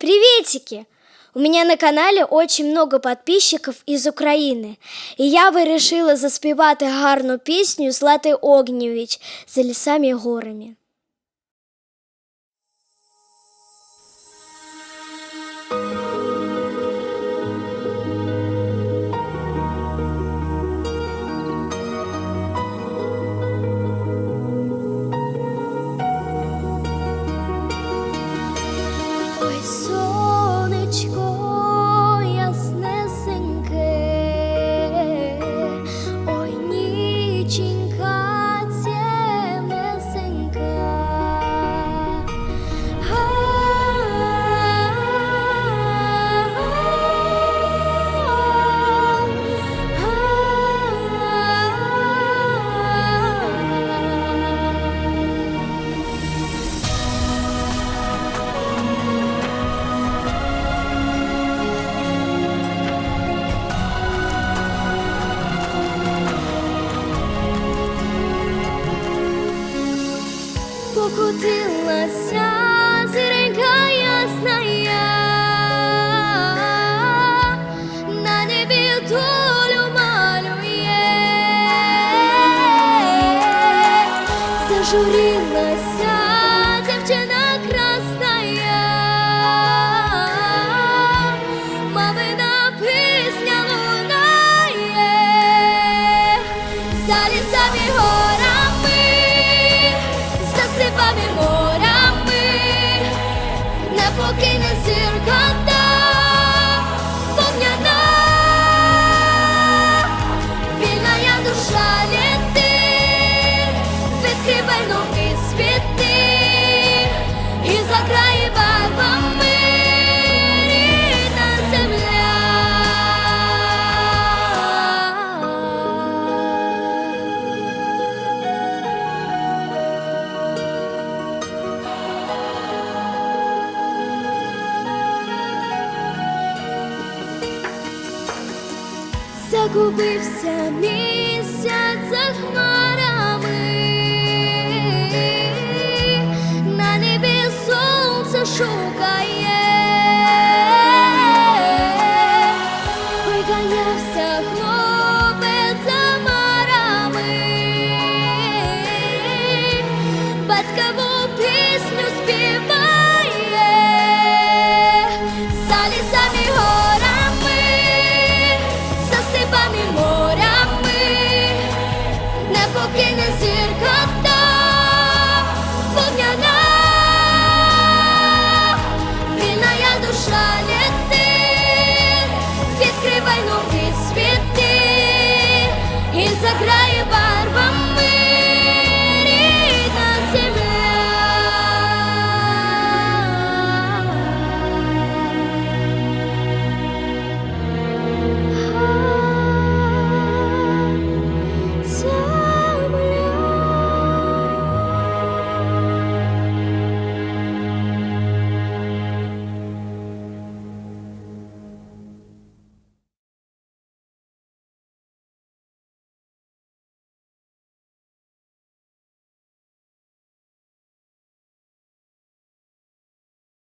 Приветики! У меня на каналі очень много подписчиков із України, і я вирішила заспівати гарну пісню Злати Огнєвіч за лісами і горами. soul. Покотилася зіренька ясная, на небі долю малює, зажурилася дівчина красная, мамина пісня лунає, за лісами горами, broken and загубився місяць за хмарами, на небі сонце шукає, виганявся хлопець за марами, батькову пісню співав.